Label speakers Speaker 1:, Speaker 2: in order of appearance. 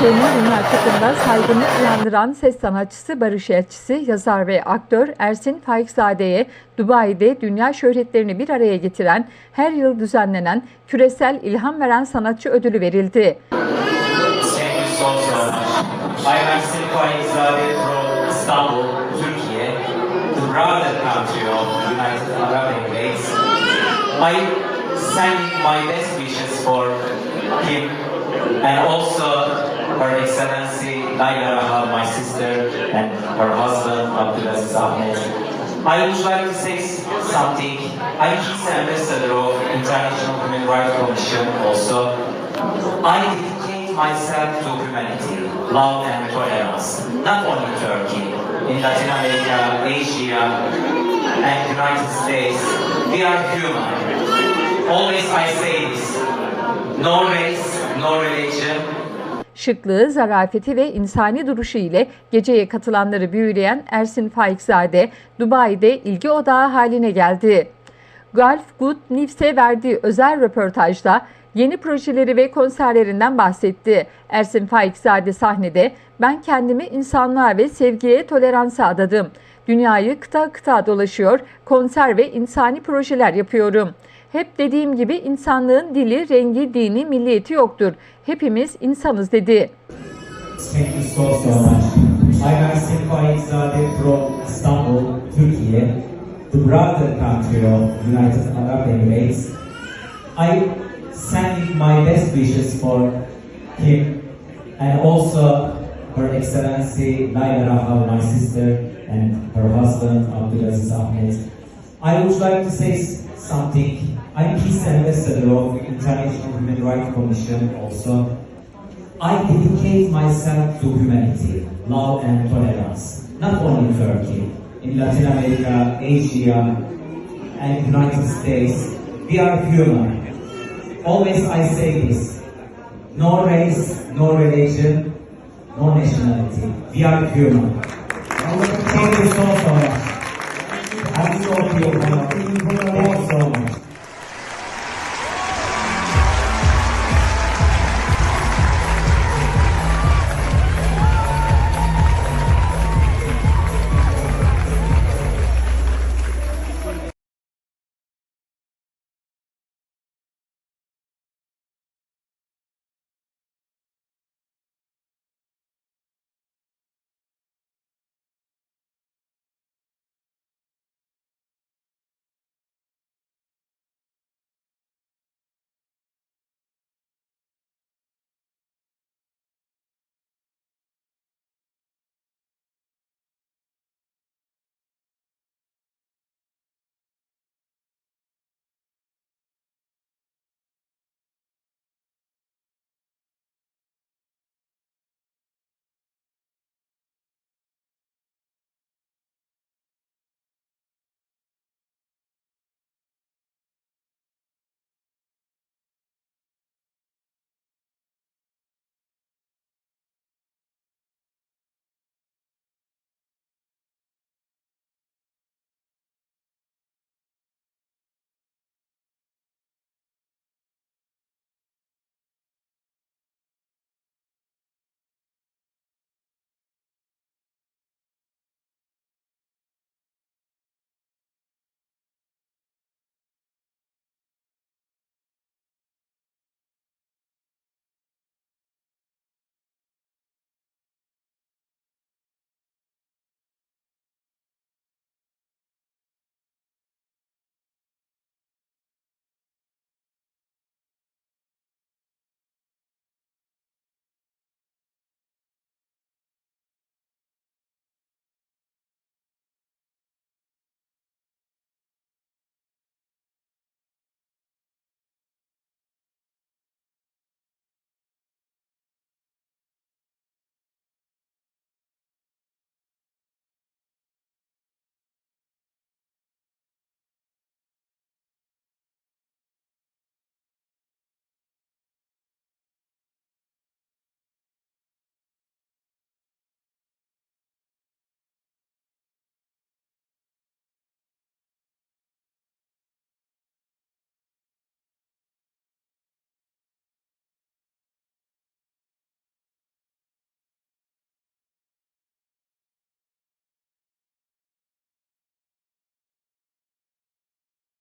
Speaker 1: Türkiye'nin dünya çapında saygını uyandıran ses sanatçısı, barış elçisi, yazar ve aktör Ersin Faikzade'ye Dubai'de dünya şöhretlerini bir araya getiren, her yıl düzenlenen küresel ilham veren sanatçı ödülü verildi.
Speaker 2: I'm Ersin Faikzade from Istanbul, Turkey, the brother country of United Arab Emirates. I send my best wishes for him and also Her Excellency Rahal, my sister, and her husband Abdulaziz Ahmet. I would like to say something. I'm his ambassador of International Human Rights Commission also. I dedicate myself to humanity, love and tolerance, not only Turkey, in Latin America, Asia, and the United States. We are human. Always I say this. No race, no religion,
Speaker 1: Şıklığı, zarafeti ve insani duruşu ile geceye katılanları büyüleyen Ersin Faikzade, Dubai'de ilgi odağı haline geldi. Gulf Good News'e verdiği özel röportajda yeni projeleri ve konserlerinden bahsetti. Ersin Faikzade sahnede ben kendimi insanlığa ve sevgiye toleransa adadım. Dünyayı kıta kıta dolaşıyor, konser ve insani projeler yapıyorum. Hep dediğim gibi insanlığın dili, rengi, dini, milliyeti yoktur. Hepimiz insanız dedi.
Speaker 3: Thank you so so much. I'm Ersin Faikzade from Istanbul, Turkey, the brother country of United Arab Emirates. I send my best wishes for him and also Her Excellency Layla Rahal, my sister, and her husband Abdulaziz Ahmet. I would like to say something. I'm Ambassador of International Human Rights Commission also. I dedicate myself to humanity, love and tolerance, not only in Turkey, in Latin America, Asia, and the United States. We are human. Always I say this, no race, no religion, no nationality. We are human. Thank you so, so much. I'm so